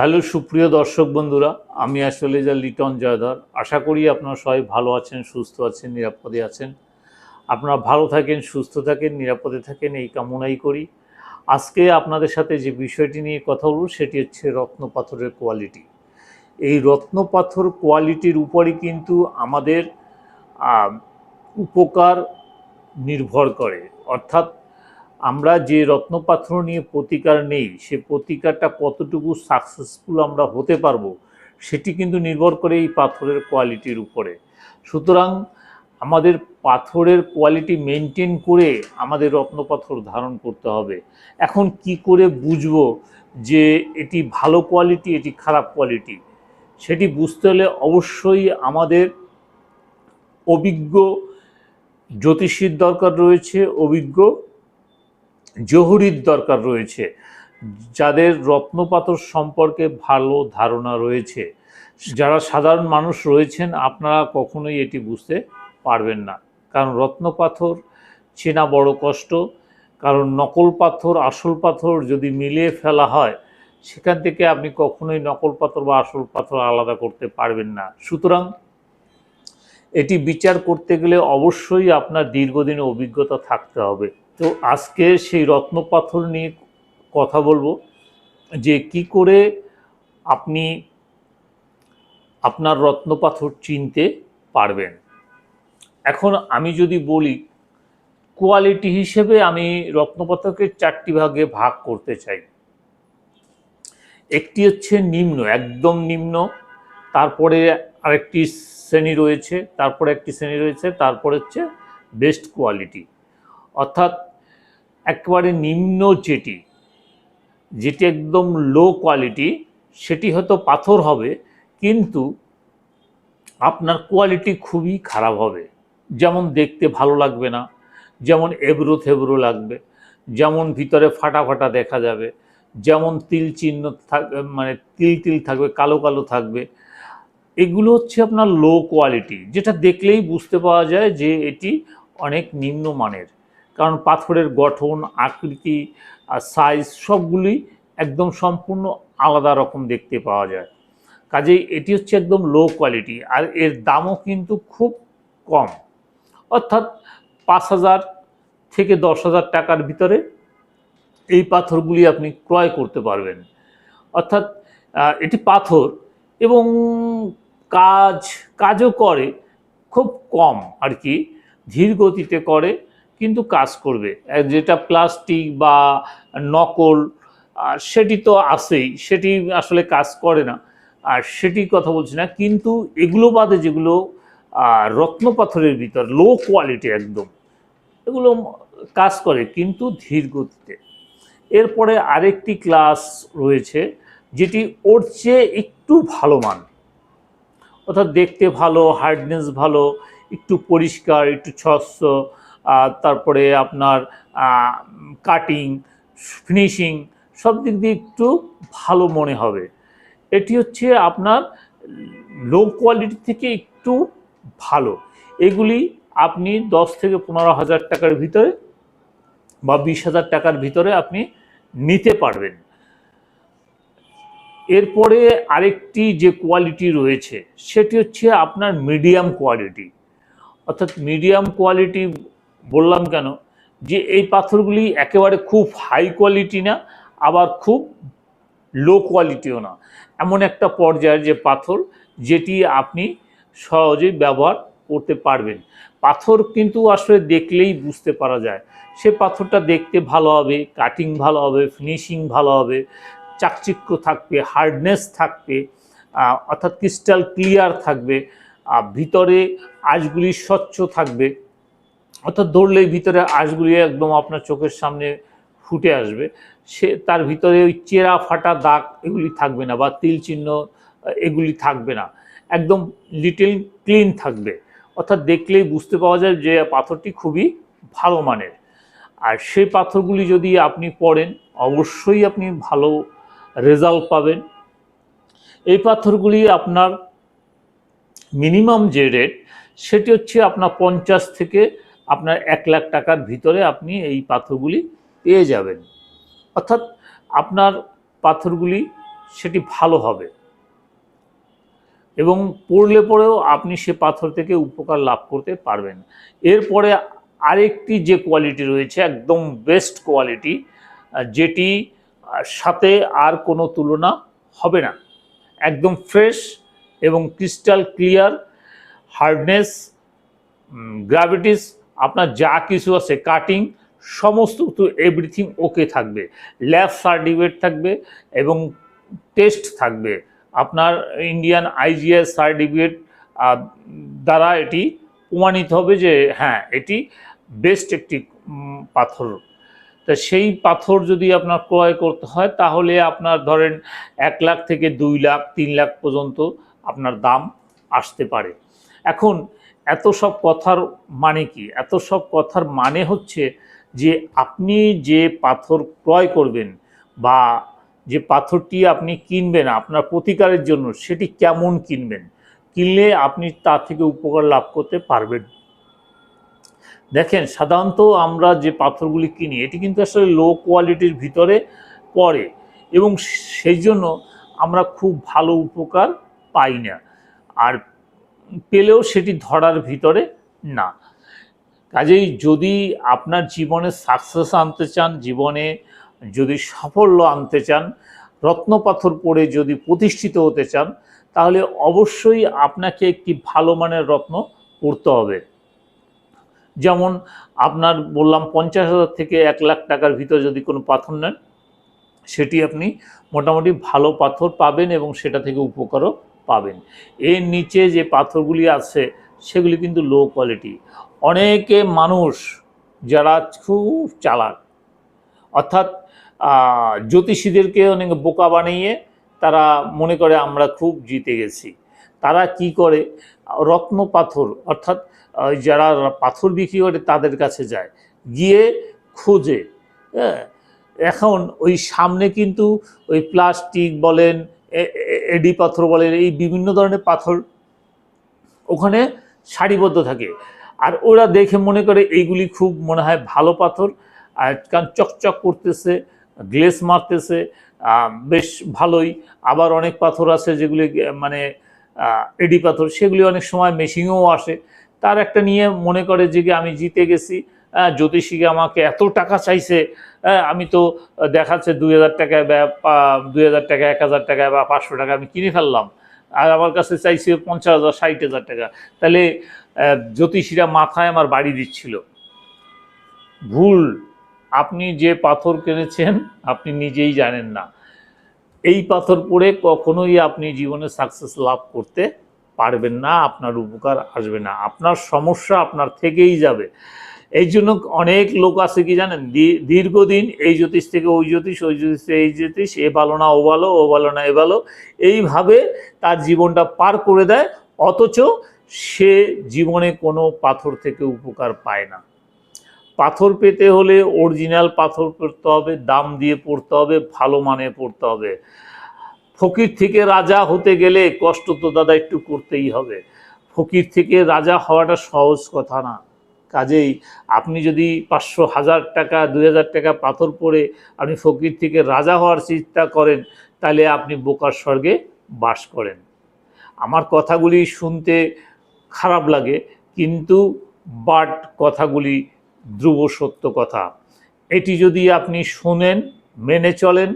Hello সুপ্রিয় দর্শক বন্ধুরা, আমি আসলে যা লিটন জয়ধর। আশা করি আপনারা সবাই ভালো আছেন, সুস্থ আছেন, নিরাপদে আছেন। আপনারা ভালো থাকেন, সুস্থ থাকেন, নিরাপদে থাকেন, এই কামনাই করি। আজকে আপনাদের সাথে যে বিষয়টি নিয়ে কথা বলব, সেটি হচ্ছে রত্ন পাথরের কোয়ালিটি এই রত্ন পাথর কোয়ালিটির উপরই কিন্তু আমাদের উপকার নির্ভর করে। অর্থাৎ আমরা যে রত্ন পাথর নিয়ে প্রতিকার নেই, সে প্রতিকারটা কতটুকু সাকসেসফুল আমরা হতে পারব, সেটি কিন্তু নির্ভর করে এই পাথরের কোয়ালিটির উপরে। সুতরাং আমাদের পাথরের কোয়ালিটি মেনটেন করে আমাদের রত্ন পাথর ধারণ করতে হবে। এখন কি করে বুঝব যে এটি ভালো কোয়ালিটি এটি খারাপ কোয়ালিটি সেটি বুঝতে হলে অবশ্যই আমাদের অভিজ্ঞ জ্যোতিষীর দরকার রয়েছে, অভিজ্ঞ জহুরির দরকার রয়েছে। যাদের রত্নপাথর সম্পর্কে ভালো ধারণা রয়েছে। যারা সাধারণ মানুষ রয়েছেন, আপনারা কখনোই এটি বুঝতে পারবেন না। কারণ রত্নপাথর চেনা বড় কষ্ট। কারণ নকল পাথর, আসল পাথর যদি মিলিয়ে ফেলা হয়, সেখান থেকে আপনি কখনোই নকল পাথর বা আসল পাথর আলাদা করতে পারবেন না। সুতরাং এটি বিচার করতে গেলে অবশ্যই আপনার দীর্ঘদিনের অভিজ্ঞতা থাকতে হবে। তো আজকে সেই রত্ন পাথর নিয়ে কথা বলব যে কি করে আপনি আপনার রত্ন পাথর চিনতে পারবেন। এখন আমি যদি বলি কোয়ালিটি হিসেবে আমি রত্নপাথরকে চারটি ভাগে ভাগ করতে চাই। একটি হচ্ছে নিম্ন, একদম নিম্ন, তারপরে আরেকটি শ্রেণি রয়েছে, তারপরে একটি শ্রেণি রয়েছে, তারপরে হচ্ছে বেস্ট কোয়ালিটি অর্থাৎ একেবারে নিম্ন যেটি যেটি একদম লো কোয়ালিটি সেটি হয়তো পাথর হবে, কিন্তু আপনার কোয়ালিটি খুবই খারাপ হবে। যেমন দেখতে ভালো লাগবে না, যেমন এবড়ো থেবড়ো লাগবে, যেমন ভিতরে ফাটা ফাটা দেখা যাবে, যেমন তিল চিহ্ন থাক মানে তিল তিল থাকবে, কালো কালো থাকবে। এগুলো হচ্ছে আপনার লো কোয়ালিটি যেটা দেখলেই বুঝতে পাওয়া যায় যে এটি অনেক নিম্নমানের কারণ পাথরের গঠন, আকৃতি আর সাইজ সবগুলি একদম সম্পূর্ণ আলাদা রকম দেখতে পাওয়া যায়। কাজেই এটি হচ্ছে একদম লো কোয়ালিটি আর এর দামও কিন্তু খুব কম। অর্থাৎ পাঁচ হাজার থেকে দশ হাজার টাকার ভিতরে এই পাথরগুলি আপনি ক্রয় করতে পারবেন। অর্থাৎ এটি পাথর এবং কাজ, কাজও করে খুব কম আর কি ধীর গতিতে করে কিন্তু কাজ করবে। যেটা প্লাস্টিক বা নকল আহ, সেটি তো আছেই সেটি আসলে কাজ করে না। আর সেটি কথা বলছি না কিন্তু এগুলো বাদে যেগুলো রত্ন পাথরের ভিতর লো কোয়ালিটি একদম এগুলো কাজ করে কিন্তু ধীর গতিতে। এরপরে আরেকটি ক্লাস রয়েছে যেটি ওর চেয়ে একটু ভালো মান। অর্থাৎ দেখতে ভালো হার্ডনেস ভালো একটু পরিষ্কার একটু স্বচ্ছ তারপরে আপনার কাটিং ফিনিশিং সব দিক দিয়ে একটু ভালো মনে হবে। এটি হচ্ছে আপনার লো কোয়ালিটি থেকে একটু ভালো। এগুলি আপনি দশ থেকে পনেরো হাজার টাকার ভিতরে বা বিশ হাজার টাকার ভিতরে আপনি নিতে পারবেন। এরপরে আরেকটি যে কোয়ালিটি রয়েছে, সেটি হচ্ছে আপনার মিডিয়াম কোয়ালিটি অর্থাৎ মিডিয়াম কোয়ালিটি বললাম কেন? যে এই পাথরগুলি একেবারে খুব হাই কোয়ালিটি না, আবার খুব লো কোয়ালিটিও না। এমন একটা পর্যায়ের যে পাথর যেটি আপনি সহজেই ব্যবহার করতে পারবেন। পাথর কিন্তু আসলে দেখলেই বুঝতে পারা যায়। সে পাথরটা দেখতে ভালো হবে কাটিং ভালো হবে ফিনিশিং ভালো হবে, চাকচিক্য থাকবে হার্ডনেস থাকবে অর্থাৎ ক্রিস্টাল ক্লিয়ার থাকবে ভিতরে আঁশগুলি স্বচ্ছ থাকবে। অর্থাৎ ধরলেই ভিতরে আঁশগুলি একদম আপনার চোখের সামনে ফুটে আসবে। সে তার ভিতরে ওই চেরা, ফাটা দাগ এগুলি থাকবে না বা তিল চিহ্ন এগুলি থাকবে না। একদম লিটিল ক্লিন থাকবে। অর্থাৎ দেখলেই বুঝতে পাওয়া যায় যে পাথরটি খুবই ভালো মানের। আর সেই পাথরগুলি যদি আপনি পড়েন, অবশ্যই আপনি ভালো রেজাল্ট পাবেন। এই পাথরগুলি আপনার মিনিমাম যে রেট, সেটি হচ্ছে আপনার পঞ্চাশ থেকে আপনার এক লাখ টাকার ভিতরে আপনি এই পাথরগুলি পেয়ে যাবেন। অর্থাৎ আপনার পাথরগুলি সেটি ভালো হবে। এবং পড়লে পরেও আপনি সে পাথর থেকে উপকার লাভ করতে পারবেন। এরপরে আরেকটি যে কোয়ালিটি রয়েছে, একদম বেস্ট কোয়ালিটি, যেটি সাথে আর কোনো তুলনা হবে না। একদম ফ্রেশ এবং ক্রিস্টাল ক্লিয়ার হার্ডনেস গ্র্যাভিটিস আপনার যা কিছু আছে কাটিং সমস্ত কিছু এভরিথিং ওকে থাকবে। ল্যাব সার্টিফিকেট থাকবে এবং টেস্ট থাকবে। আপনার ইন্ডিয়ান আইজিএস সার্টিফিকেট দ্বারা এটি প্রমাণিত হবে যে হ্যাঁ এটি বেস্ট একটি পাথর। তা সেই পাথর যদি আপনার ক্রয় করতে হয়, তাহলে আপনার ধরেন এক লাখ থেকে দুই লাখ, তিন লাখ পর্যন্ত আপনার দাম আসতে পারে। এখন এত সব কথার মানে কি? এত সব কথার মানে হচ্ছে যে আপনি যে পাথর ক্রয় করবেন বা যে পাথরটি আপনি কিনবেন আপনার প্রতিকারের জন্য, সেটি কেমন কিনবেন? কিনলে আপনি তা থেকে উপকার লাভ করতে পারবেন। দেখেন, সাধারণত আমরা যে পাথরগুলি কিনি, এটি কিন্তু আসলে লো কোয়ালিটির ভিতরে পড়ে এবং সেই জন্য আমরা খুব ভালো উপকার পাই না। আর পেলেও সেটি ধরার ভিতরে না। কাজেই যদি আপনার জীবনে সাকসেস আনতে চান, জীবনে যদি সাফল্য আনতে চান রত্নপাথর পড়ে যদি প্রতিষ্ঠিত হতে চান, তাহলে অবশ্যই আপনাকে একটি ভালো মানের রত্ন পড়তে হবে। যেমন আপনার বললাম পঞ্চাশ হাজার থেকে এক লাখ টাকার ভিতর যদি কোনো পাথর নেন, সেটি আপনি মোটামুটি ভালো পাথর পাবেন এবং সেটা থেকে উপকারও পাবেন। এর নিচে যে পাথরগুলি আছে, সেগুলি কিন্তু লো কোয়ালিটি অনেকে মানুষ যারা খুব চালাক, অর্থাৎ জ্যোতিষীদেরকে অনেক বোকা বানিয়ে তারা মনে করে আমরা খুব জিতে গেছি। তারা কি করে? রত্ন পাথর, অর্থাৎ যারা পাথর বিক্রি করে তাদের কাছে যায়, গিয়ে খোঁজে হ্যাঁ? এখন ওই সামনে কিন্তু ওই প্লাস্টিক বলেন এডি পাথর বলেন এই বিভিন্ন ধরনের পাথর ওখানে সারিবদ্ধ থাকে। আর ওরা দেখে মনে করে এইগুলি খুব মনে হয় ভালো পাথর, আর কারণ চকচক করতেছে, গ্লেস মারতেছে বেশ ভালোই। আবার অনেক পাথর আছে যেগুলি মানে এডি পাথর, সেগুলি অনেক সময় মেশিনেও আসে। তার একটা নিয়ে মনে করে যে আমি জিতে গেছি। জ্যোতিষীকে আমাকে এত টাকা চাইছে হ্যাঁ, আমি তো দেখাচ্ছে দুই হাজার টাকায় বা দুই হাজার টাকা এক হাজার টাকায় বা পাঁচশো টাকা আমি কিনে ফেললাম। আর আমার কাছে চাইছে পঞ্চাশ হাজার ষাট হাজার টাকা। তাহলে জ্যোতিষীরা মাথায় আমার বাড়ি দিচ্ছিল। ভুল। আপনি যে পাথর কিনেছেন আপনি নিজেই জানেন না। এই পাথর পড়ে কখনোই আপনি জীবনে সাকসেস লাভ করতে পারবেন না আপনার উপকার আসবে না। আপনার সমস্যা আপনার থেকেই যাবে। এই জন্য অনেক লোক আছে কি জানেন? দীর্ঘদিন এই জ্যোতিষ থেকে ওই জ্যোতিষ ওই জ্যোতিষ থেকে এই জ্যোতিষ, এ ভালো না, ও ভালো ও ভালো না, এ ভালো। এইভাবে তার জীবনটা পার করে দেয়, অথচ সে জীবনে কোনো পাথর থেকে উপকার পায় না। পাথর পেতে হলে অরিজিনাল পাথর পড়তে হবে, দাম দিয়ে পড়তে হবে, ভালো মানে পড়তে হবে। ফকির থেকে রাজা হতে গেলে কষ্ট তো দাদা একটু করতেই হবে। ফকির থেকে রাজা হওয়াটা সহজ কথা না। কাজেই আপনি যদি পাঁচশো হাজার টাকা, দুই হাজার টাকা পাথর পরে আপনি ফকির থেকে রাজা হওয়ার চিন্তা করেন, তাহলে আপনি বোকার স্বর্গে বাস করেন। আমার কথাগুলি শুনতে খারাপ লাগে, কিন্তু বাট কথাগুলি ধ্রুব সত্য কথা। এটি যদি আপনি শোনেন, মেনে চলেন,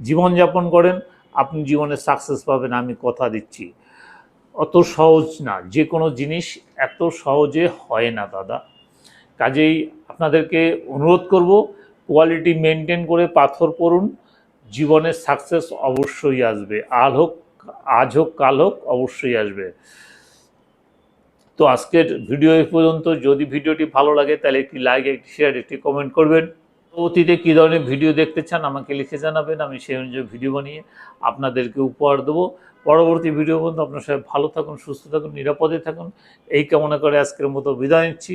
জীবনযাপন করেন, আপনি জীবনে সাকসেস পাবেন আমি কথা দিচ্ছি। অত সহজ না যে কোনো জিনিস এত সহজে হয় না দাদা। কাজেই আপনাদেরকে অনুরোধ করব কোয়ালিটি মেনটেন করে পাথর পড়ুন, জীবনে সাকসেস অবশ্যই আসবে আল হোক, আজ হোক, কাল হোক, অবশ্যই আসবে। তো আজকের ভিডিও এই পর্যন্ত, যদি ভিডিওটি ভালো লাগে, তাহলে একটি লাইক একটি শেয়ার একটি কমেন্ট করবেন। অতীতে কী ধরনের ভিডিও দেখতে চান, আমাকে লিখে জানাবেন, আমি সেই অনুযায়ী ভিডিও বানিয়ে আপনাদেরকে উপহার দেবো। পরবর্তী ভিডিও পর্যন্ত আপনার সবাই ভালো থাকুন, সুস্থ থাকুন, নিরাপদে থাকুন। এই কামনা করে আজকের মতো বিদায় নিচ্ছি।